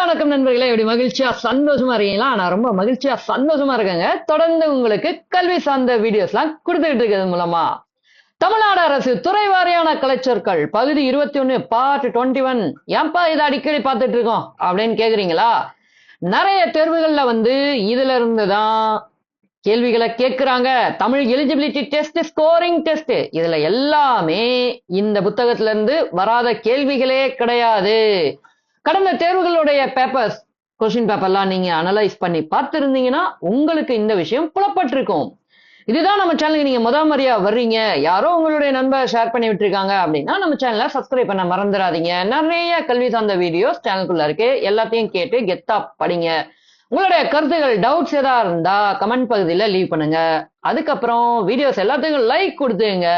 வணக்கம் நண்பர்களே. எப்படி மகிழ்ச்சியா சந்தோஷமா இருக்கீங்களா? நான் ரொம்ப மகிழ்ச்சியா சந்தோஷமா இருக்கேங்க. தொடர்ந்து உங்களுக்கு கல்வி சார்ந்த வீடியோஸ்லாம் கொடுத்துக்கிட்டு இருக்கிறது மூலமா. தமிழ்நாடு அரசு துறை வாரியான கலைச்சொற்கள் பகுதி இருபத்தி ஒன்னு பார்ட் டுவெண்ட்டி ஒன் ஏன்பா இதை அடிக்கடி பார்த்துட்டு இருக்கோம்? அப்படின்னு கேக்குறீங்களா? நிறைய தேர்வுகள்ல வந்து இதுல இருந்து தான் கேள்விகளை கேட்கிறாங்க. Tamil eligibility test scoring test இதுல எல்லாமே இந்த புத்தகத்துல இருந்து வராத கேள்விகளே கிடையாது. கடந்த தேர்வுகளுடைய பேப்பர்ஸ் கொஸ்டின் பேப்பர்லாம் நீங்க அனலைஸ் பண்ணி பார்த்துருந்தீங்கன்னா உங்களுக்கு இந்த விஷயம் புலப்பட்டிருக்கும். இதுதான் நம்ம சேனலுக்கு நீங்க முத முறையா வர்றீங்க. யாரோ உங்களுடைய நண்பர் ஷேர் பண்ணி விட்டுருக்காங்க அப்படின்னா நம்ம சேனலை சப்ஸ்கிரைப் பண்ண மறந்துடாதீங்க. நிறைய கல்வி சார்ந்த வீடியோஸ் சேனலுக்குள்ள இருக்கு. எல்லாத்தையும் கேட்டு கெத்தா படிங்க. உங்களுடைய கருத்துகள் டவுட்ஸ் ஏதா இருந்தா கமெண்ட் பகுதியில லீவ் பண்ணுங்க. அதுக்கப்புறம் வீடியோஸ் எல்லாத்துக்கும் லைக் கொடுத்துங்க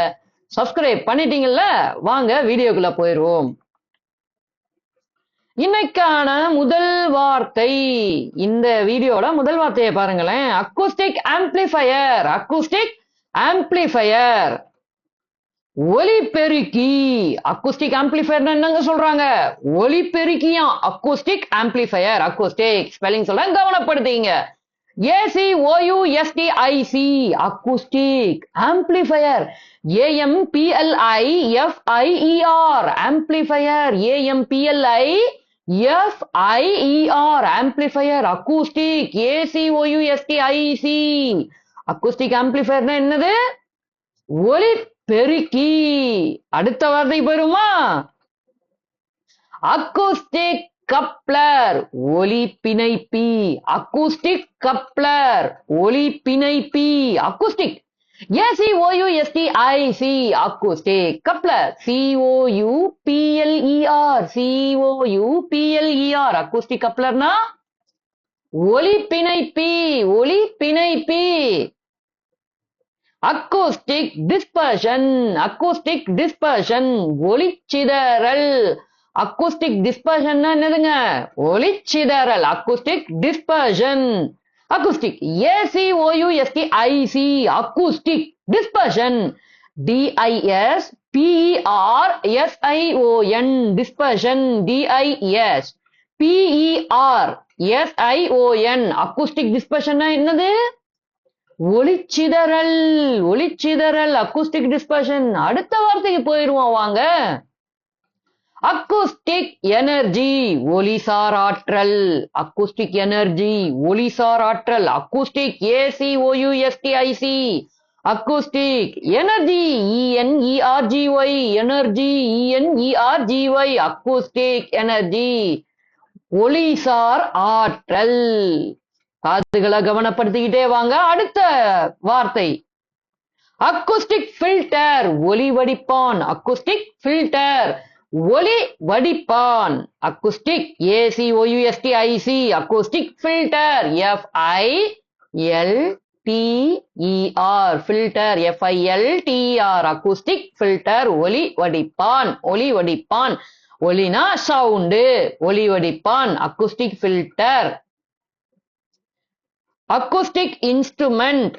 சப்ஸ்கிரைப் பண்ணிட்டீங்கல்ல வாங்க வீடியோக்குள்ள போயிடுவோம் இன்னைக்கான முதல் வார்த்தை. இந்த வீடியோட முதல் வார்த்தையை பாருங்களேன். அக்கூஸ்டிக் ஆம்பிளிஃபயர் அக்கூஸ்டிக் ஆம்பிளிஃபயர் ஒலிபெருக்கி அக்கூஸ்டிக் ஆம்பிளிஃபயர் என்னங்க சொல்றாங்க? ஒலிபெருக்கியா அக்கூஸ்டிக் ஆம்பிளிஃபயர் அக்கூஸ்டிக் ஸ்பெல்லிங் சொல்ல கவனப்படுத்திங்க. A C O U S T I C acoustic amplifier A M P L I F I E R amplifier A M P L I F I E R amplifier acoustic A C O U S T I C acoustic ஆம்பிளிஃபையர்னா என்னது? ஒலி பெருக்கி. அடுத்த வார்த்தை பெறுமா acoustic coupler ஒலி பிணைப்பி. Acoustic coupler ஒலி பிணைப்பி. Acoustic ACOUSTIC acoustic coupler COU PLER COU PLER acoustic கப்ளர்னா ஒலி பிணைப்பி ஒலி பிணைப்பி அக்கூஸ்டிக் டிஸ்பர்ஷன் அக்கூஸ்டிக் டிஸ்பர்ஷன் ஒளிச்சிதறல். அக்கூஸ்டிக் டிஸ்பர்ஷன் என்னதுங்க? ஒளிச்சிதறல் acoustic dispersion acoustic A C O U S T I C acoustic dispersion D I S P E R S I O N dispersion D I S P E R S I O N acoustic dispersion என்னது? ஒளிச்சிதறல். ஒளிச்சிதறல். Acoustic dispersion அடுத்த வார்த்தைக்கு போயிருவோம் வாங்க. Acoustic energy ஒலிசார் ஆற்றல் acoustic energy ஒலிசார் ஆற்றல் acoustic A C O U S T I C acoustic energy E N E R G Y energy E N E R G Y acoustic energy ஒலிசார் ஆற்றல் காதுகளை கவனப்படுத்திக்கிட்டே வாங்க. அடுத்த வார்த்தை. அக்குஸ்டிக் ஃபில்டர் ஒலி வடிப்பான். அக்குஸ்டிக் ஃபில்டர் ஒலி வடிப்பான். Acoustic A C O U S T I C acoustic filter F I L T E R filter F I L T R acoustic filter ஒலி வடிப்பான் ஒலி வடிப்பான். ஒலினா சவுண்டு ஒலி வடிப்பான் அக்குஸ்டிக் ஃபில்டர் அக்குஸ்டிக் இன்ஸ்ட்ருமெண்ட்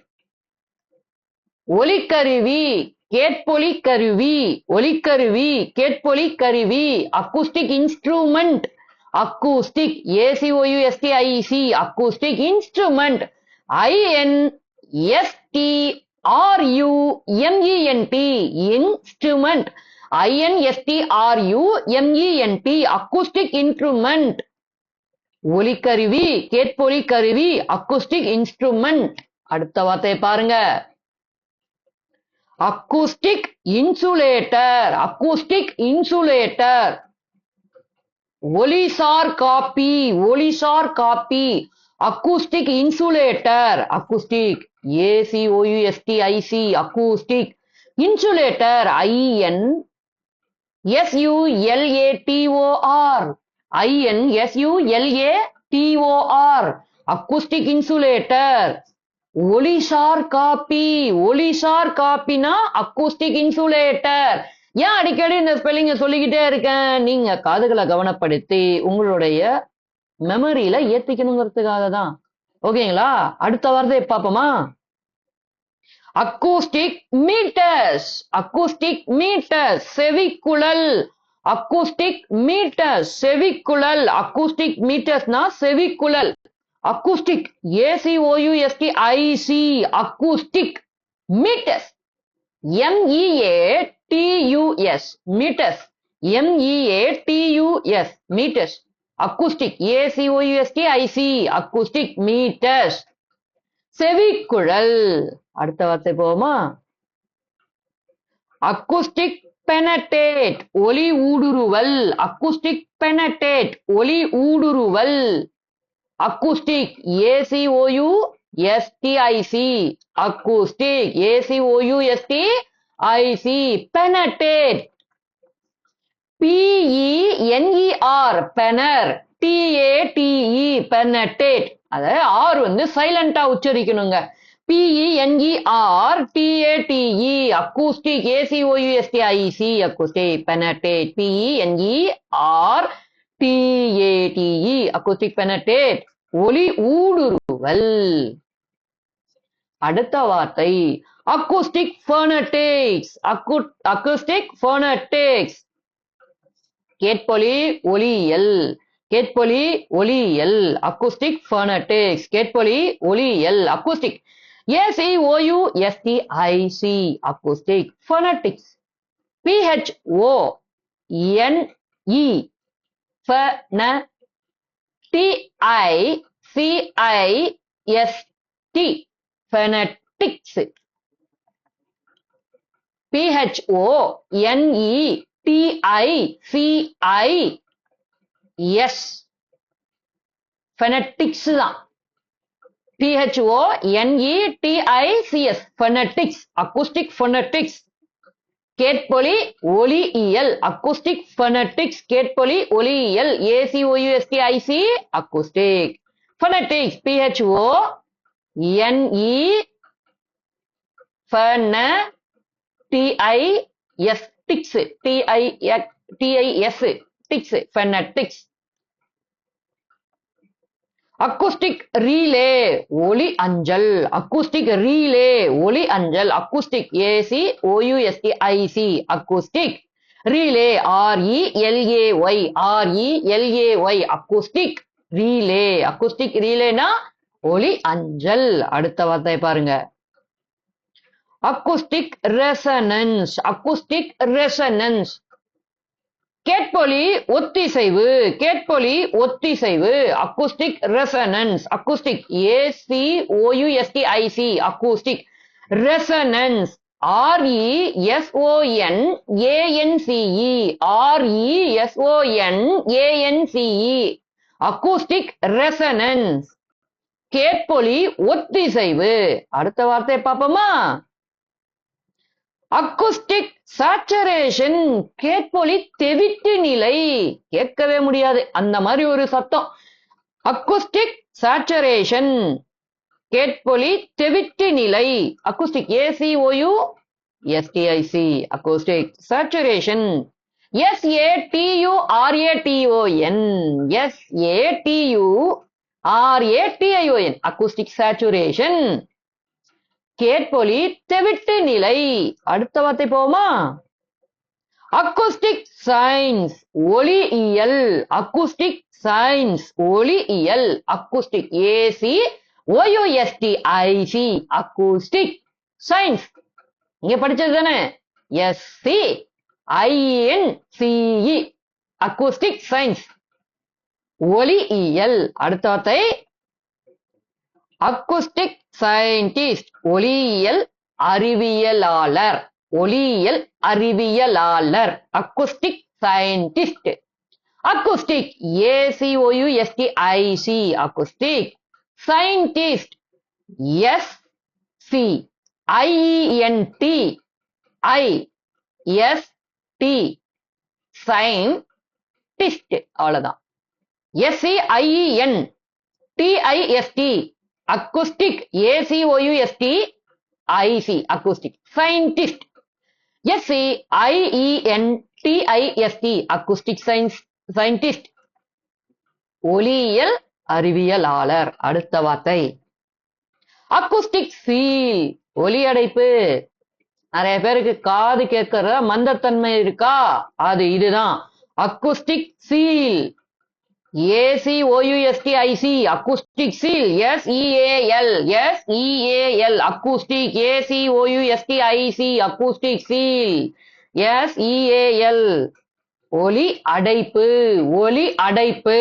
ஒலிக்கருவி கேட்பொலி கருவி ஒலிக்கருவி கேட்பொலி கருவி அக்குஸ்டிக் instrument acoustic ஏசிஓயுஎஸ்டி IC acoustic instrument IN ST ஆர்யூ எம்இஎன்டி instrument ஐஎன்எஸ்டிஆர்யூ எம்இஎன்டி acoustic instrument ஒலிக்கருவி கேட்பொலி கருவி அக்குஸ்டிக் instrument அடுத்த வார்த்தையை பாருங்க. Acoustic insulator acoustic insulator ஒலிசார் copy ஒலிசார் copy. Acoustic insulator acoustic AC ஓயுஎஸ்டி IC acoustic insulator IN எஸ்யூஎல்ஏடிஓஆர் ஐஎன்எஸ்யூஎல்ஏடிஓஆர் அக்குஸ்டிக் insulator ஒலிஷார் copy ஒலிஷார் காப்பினா acoustic insulator ஏன் அடிக்கடி இந்த ஸ்பெல்லிங்க சொல்லிக்கிட்டே இருக்கேன்? நீங்க காதுகளை கவனப்படுத்தி உங்களுடைய மெமரியில ஏத்திக்கணுங்கிறதுக்காக தான். ஓகேங்களா? அடுத்த வாரத்தை பார்ப்போமா? அக்கூஸ்டிக் மீட்டர்ஸ் அக்கூஸ்டிக் மீட்டர்ஸ் செவிக்குழல். அக்கூஸ்டிக் மீட்டர்ஸ் செவிக்குழல். அக்கூஸ்டிக் மீட்டர்ஸ்னா செவிக்குழல். Acoustic A C O U S T I C acoustic meters M E A T U S meters M E A T U S meters acoustic A C O U S T I C acoustic meters செவிக்குழல் அடுத்த வார்த்தை போவோமா? அக்குஸ்டிக் penetrate ஒலி ஊடுருவல். அக்குஸ்டிக் penetrate ஒலி ஊடுருவல். Acoustic ACOU STIC acoustic ACOU ST IC penetrate PENER pener TATE penetrate அத R வந்து சைலண்டா உச்சரிக்கணுங்க. PENER TATE acoustic ACOUSTIC acoustic penetrate PENER TATE acoustic penetrate ஒலி ஊடுருவல். அடுத்த வார்த்தை அக்கூஸ்டிக் ஃபோனடிக்ஸ் அக்குஸ்டிக் ஃபர்னடேக்ஸ் கேட்பொலி ஒலியல் கேட்பொலி ஒலியல் அக்குஸ்டிக் ஃபர்னடேக்ஸ் கேட்பொலி ஒலியல் acoustic ACOU STIC acoustic phonetics PHO NE pho TI CIST phonetics PHO NE TI CI S phonetics தான் P H O N E T I C S phonetics acoustic phonetics கேட்பொலி ஒலியியல் acoustic phonetics கேட்பொலி ஒலியியல் ACOUST IC acoustic phonetics PHO NE pho TI S tics TI TIS tics phonetics acoustic relay ஒலி அஞ்சல். Acoustic relay ஒலி அஞ்சல். Acoustic AC OUST IC acoustic relay RE LA Y RE LA Y acoustic relay acoustic ரீலேனா ஒலி அஞ்சல். அடுத்த வார்த்தை பாருங்க. Acoustic resonance acoustic resonance கேட்பொலி ஒத்திசைவு கேட்பொலி ஒத்திசைவு acoustic resonance acoustic AC OUST IC acoustic resonance RE SON ANCE RE SON ANCE acoustic resonance. கேட்பொலி ஒத்திசைவு. அடுத்த வார்த்தை பார்ப்போமா? அக்குஸ்டிக் சாச்சுரேஷன் கேட்பொலி தெவிட்டு நிலை. கேட்கவே முடியாது. அந்த மாதிரி ஒரு சத்தம். அக்குஸ்டிக் சாச்சுரேஷன் கேட்பொலி தெவிட்டு நிலை. Acoustic ACOU STIC acoustic saturation S A TU RATON S A TU RATION acoustic saturation கேட்பொலி தெவிட்டு நிலை. அடுத்த வார்த்தை போமா அக்கூஸ்டிக் சயின்ஸ் ஒளியியல் அக்கூஸ்டிக் சயின்ஸ் ஒளியியல் acoustic A C O U S T I C acoustic science இங்க படிச்சது தானே? S C I N C E acoustic science ஒளியியல் அடுத்த வார்த்தை அக்குஸ்டிக் சயின்டிஸ்ட் ஒளியியல் அறிவியலாளர். ஒளியியல் அறிவியலாளர். Acoustic scientist acoustic A C O U S T I C acoustic scientist S C I E N T I S T scientist அவ்வளவுதான். S C IEN TIST acoustic ACOUST IC acoustic scientist SC IEN TIST acoustic science scientist ஒலியியல் அறிவியலாளர். அடுத்த வார்த்தை. அக்குஸ்டிக் seal ஒலி அடைப்பு நிறைய பேருக்கு காது கேட்கற மந்தத்தன்மை இருக்கா? அது இதுதான். அக்குஸ்டிக் சீல் ஏசிஓயுஎஸ்டிஐசி அக்குஸ்டிக் சீல் எஸ்இஏஎல் எஸ்இஏஎல் அக்குஸ்டிக் ஏசிஓயுஎஸ்டிஐசி அக்குஸ்டிக் சீல் எஸ்இஏஎல் ஒலி அடைப்பு ஒலி அடைப்பு.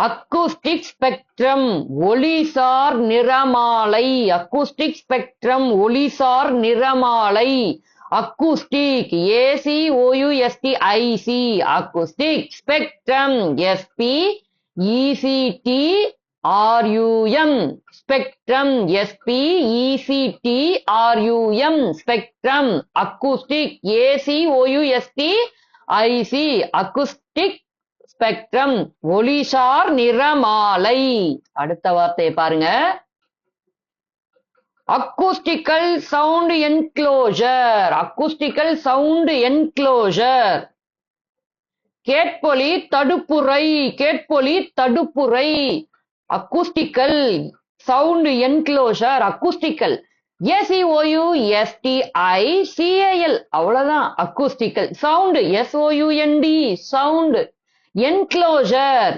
அக்குஸ்டிக் ஸ்பெக்ட்ரம் ஒளிசார் நிறமாலை. அக்குஸ்டிக் ஸ்பெக்ட்ரம் ஒளிசார் நிறமாலை. அக்குஸ்டிக் A C ஓயுஎஸ்டி IC acoustic spectrum SP இசிடி R U M spectrum SP இசிடி R U M spectrum அக்குஸ்டிக் A C ஓயுஎஸ்டி IC அக்குஸ்டிக் spectrum ஒளிசார் நிறமாலை அடுத்த வார்த்தையை பாருங்க. அக்கூஸ்டிக்கல் சவுண்ட் என்க்ளோஜர் அக்கூஸ்டிக்கல் சவுண்ட் என்க்ளோஜர் கேட்பொலி தடுப்புரை கேட்பொலி தடுப்புரை அக்கூஸ்டிக்கல் சவுண்ட் என்க்ளோஷர் அக்கூஸ்டிக்கல் ஏசிஓயு எஸ்டிஐ சிஏஎல் அவ்வளவுதான். அக்கூஸ்டிக்கல் sound எஸ்ஓயுஎன்டி sound enclosure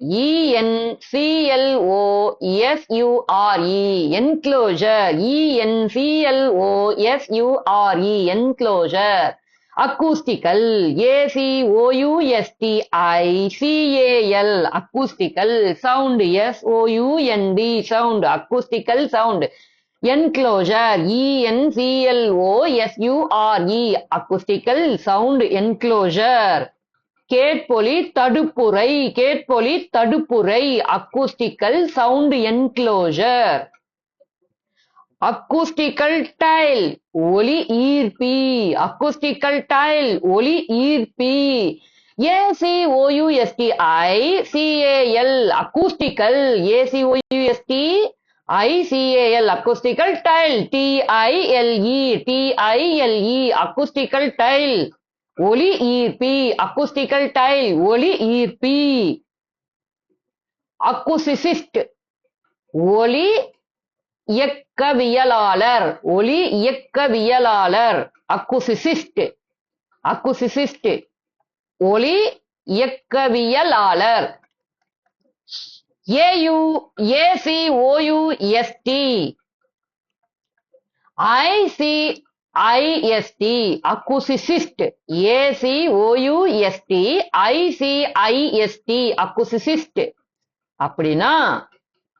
இஎன்சிஎல்ஓஎஸ்யூஆர்இ enclosure இஎன்சிஎல்ஓஎஸ்யூஆர்இ enclosure அக்கூஸ்டிக்கல் ஏசிஓயுஎஸ்டிஐ சிஏஎல் அக்கூஸ்டிக்கல் sound எஸ்ஓயுஎன்டி sound அக்கூஸ்டிக்கல் sound என்க்ளோஜர் இஎன்சிஎல்ஓஎஸ்யூஆர்இ அக்கூஸ்டிக்கல் sound enclosure கேட்பொலி தடுப்புரை கேட்பொலி தடுப்புரை acoustical sound enclosure acoustical tile ஒலி ஈர்ப்பி. அக்கூஸ்டிக்கல் டைல் ஒலி ஈர்ப்பி. ஏசிஓயுஎஸ்டிஐ சிஏஎல் அக்கூஸ்டிக்கல் ஏசிஓயுஎஸ்டி ஐசிஏஎல் அக்கூஸ்டிக்கல் டைல் டிஐஎல்இ டிஐஎல்இ அக்கூஸ்டிக்கல் டைல் ஒலி ஈர்ப்பி அக்குஸ்டிக்கல் டைல் ஒலி ஈர்ப்பி. அக்குசிசிஸ்ட் ஒலி இயக்கவியலாளர் ஒலி இயக்கவியலாளர். அக்குசிசிஸ்ட் அக்குசிசிஸ்ட் ஒலி இயக்கவியலாளர். A U A C O U S T I C I S T acousticist A C O U S T I C I S T acousticist அப்படின்னா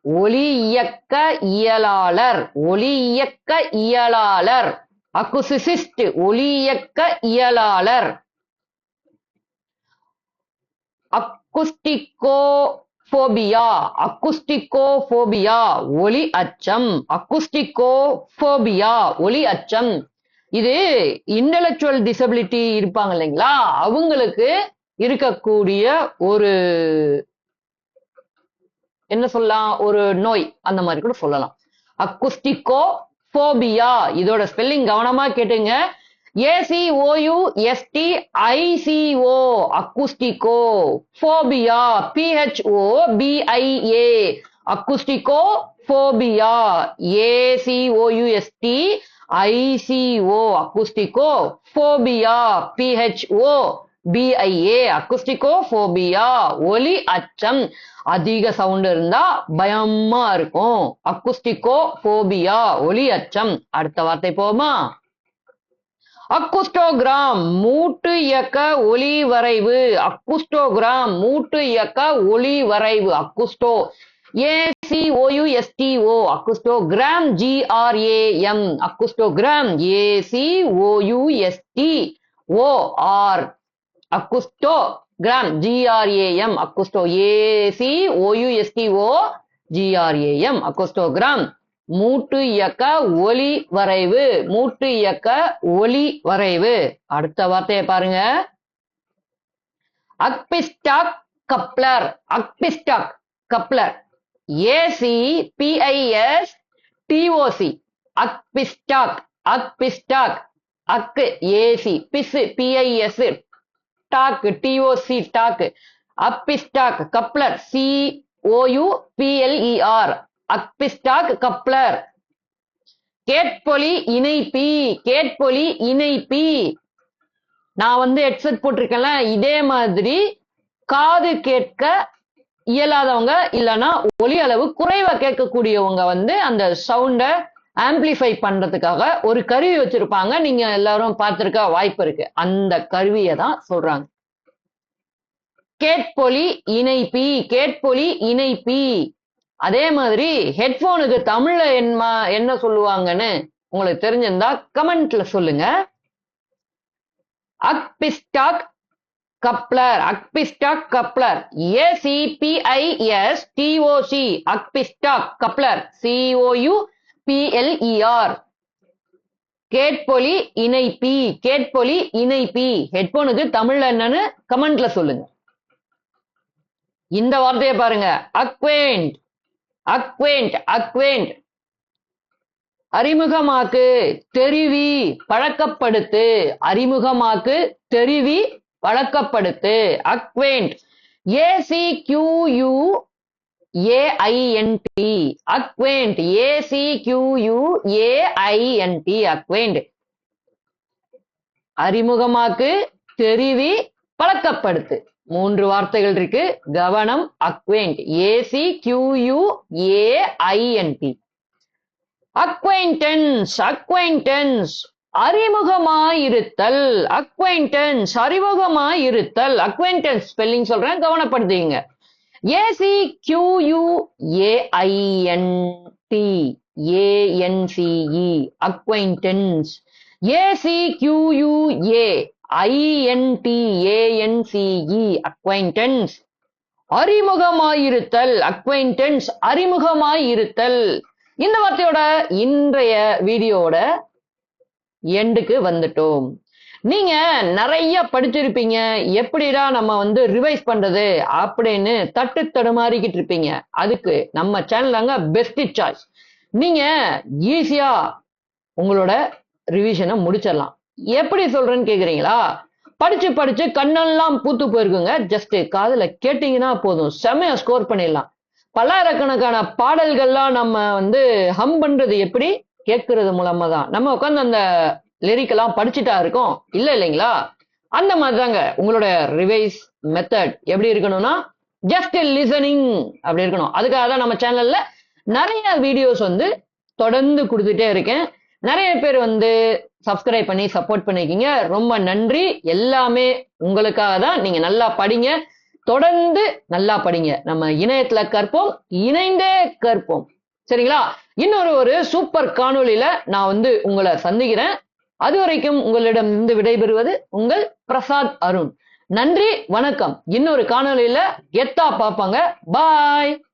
ஒளி இயக்க இயலாளர் ஒளி இயக்க இயலாளர் அக்குசிசிஸ்ட் ஒளி இயக்க இயலாளர். அக்குஸ்டிகோ போபியா அக்குஸ்டிகோபோபியா ஒலி அச்சம். அக்குஸ்டிகோபோபியா ஒலி அச்சம். இது இன்டலெக்சுவல் டிசபிலிட்டி இருப்பாங்க இல்லைங்களா? அவங்களுக்கு இருக்கக்கூடிய ஒரு என்ன சொல்லலாம்? ஒரு நோய் அந்த மாதிரி கூட சொல்லலாம். அக்குஸ்டிகோ போபியா இதோட ஸ்பெல்லிங் கவனமா கேட்டுங்க. A C O U S T I C O acousticophobia P H O P I A acousticophobia A C O U S T I C O acousticophobia P H O P I A acousticophobia ஒலி அச்சம். அதிக sound இருந்தா பயமா இருக்கும். அக்குஸ்டிகோ phobia ஒலி அச்சம். அடுத்த வார்த்தை போமா? அக்குஸ்டோகிராம் மூட்டு இயக்க ஒளி வரைவு. அக்குஸ்டோகிராம் மூட்டு இயக்க ஒளி வரைவு. அக்குஸ்டோ ஏசிஓயுஎஸ்டிஓ அக்குஸ்டோகிராம் G R A M acoustogram A C O U S T or acoustogram G R A M acousto A C O U S T O G R A M acoustogram மூட்டு இயக்க ஒலி வரைவு மூட்டு இயக்க ஒலி வரைவு. அடுத்த வார்த்தையை பாருங்க. Acoustic coupler acoustic coupler. A C B I S T O C acoustic acoustic அக்கு ஏசி பிஸ் பிஐஎஸ் டாக் T O C talk acoustic coupler C O U P L E R acoustic coupler கேட்பொலி இணைப்பி. கேட்பொலி இணைப்பி. நான் வந்து ஹெட்செட் போட்டிருக்கேன்ல இதே மாதிரி காது கேட்க இயலாதவங்க இல்லைன்னா ஒலி அளவு குறைவா கேட்கக்கூடியவங்க வந்து அந்த சவுண்டை ஆம்பிளிஃபை பண்றதுக்காக ஒரு கருவி வச்சிருப்பாங்க. நீங்க எல்லாரும் பார்த்திருக்க வாய்ப்பு இருக்கு. அந்த கருவியை தான் சொல்றாங்க. கேட்பொலி இணைப்பி கேட்பொலி இணைப்பி. அதே மாதிரி ஹெட்போனுக்கு தமிழ்ல என்ன என்ன சொல்லுவாங்கன்னு உங்களுக்கு தெரிஞ்சிருந்தா கமெண்ட்ல சொல்லுங்க. Acoustic coupler acoustic coupler. A C B I S T O C acoustic coupler. C O U P L E R கேட்பொலி இணைப்பி கேட்பொலி இணைப்பி. ஹெட்போனுக்கு தமிழ்ல என்னன்னு கமெண்ட்ல சொல்லுங்க. இந்த வார்த்தையை பாருங்க. அக்வேண்ட் அக்வேண்ட் அக்வேண்ட் அறிமுகமாக்கு தெரிவி பழக்கப்படுத்து. அறிமுகமாக்கு தெரிவி பழக்கப்படுத்து அக்வேண்ட் ஏசிக்யூயூ ஏஐஎன்டி அக்வேண்ட் ஏசிக்யூயூ ஏஐஎன்டி அக்வேண்ட் அறிமுகமாக்கு தெரிவி பழக்கப்படுத்து. மூன்று வார்த்தைகள் இருக்கு. கவனம் acquaint AC QU AINT acquaintance acquaintance அறிமுகமாயிருத்தல் acquaintance அறிமுகமாயிருத்தல். அக்வைண்டன்ஸ் ஸ்பெல்லிங் சொல்றேன் கவனப்படுத்திங்க. A C Q U A I N T A N C E acquaintance A C Q U A I N T A N C E acquaintance அறிமுகமாயிருத்தல் acquaintance அறிமுகமாயிருத்தல். இந்த வார்த்தையோட இன்றைய வீடியோட எண்டுக்கு வந்துட்டோம். நீங்க நிறைய படிச்சிருப்பீங்க. எப்படிடா நம்ம வந்து ரிவைஸ் பண்றது அப்படின்னு தட்டு தடுமாறிக்கிட்டு இருப்பீங்க. அதுக்கு நம்ம சேனலாங்க பெஸ்ட் சாய்ஸ் நீங்க ஈஸியா உங்களோட ரிவிஷனை முடிச்சிடலாம். எப்படி சொல்றேன்னு கேக்குறீங்களா? படிச்சு படிச்சு கண்ணெல்லாம் பூத்து போயிருக்குங்க. ஜஸ்ட் காதுல கேட்டீங்கன்னா போதும். செமையா ஸ்கோர் பண்ணிடலாம். பல்லாயிரக்கணக்கான பாடல்கள்லாம் நம்ம வந்து ஹம் பண்றது எப்படி? கேட்கறது மூலமா தான் நம்ம உட்காந்து அந்த லிரிக்கெல்லாம் படிச்சுட்டா இருக்கோம். இல்ல இல்லைங்களா? அந்த மாதிரி தாங்க உங்களோட ரிவைஸ் மெத்தட் எப்படி இருக்கணும்னா ஜஸ்ட் லிசனிங் அப்படி இருக்கணும். அதுக்காக தான் நம்ம சேனல்ல நிறைய வீடியோஸ் வந்து தொடர்ந்து கொடுத்துட்டே இருக்கேன். நிறைய பேர் வந்து சப்ஸ்கிரைப் பண்ணி சப்போர்ட் பண்ணிக்கிங்க. ரொம்ப நன்றி. எல்லாமே உங்களுக்காக தான். நீங்க நல்லா படிங்க. தொடர்ந்து நல்லா படிங்க. நம்ம இணையத்துல கற்போம். இணைந்தே கற்போம். சரிங்களா? இன்னொரு ஒரு சூப்பர் காணொலியில நான் வந்து உங்களை சந்திக்கிறேன். அது வரைக்கும் உங்களிடம் இருந்து விடைபெறுவது உங்கள் பிரசாத் அருண். நன்றி வணக்கம். இன்னொரு காணொளியில எத்தா பார்ப்பாங்க. பாய்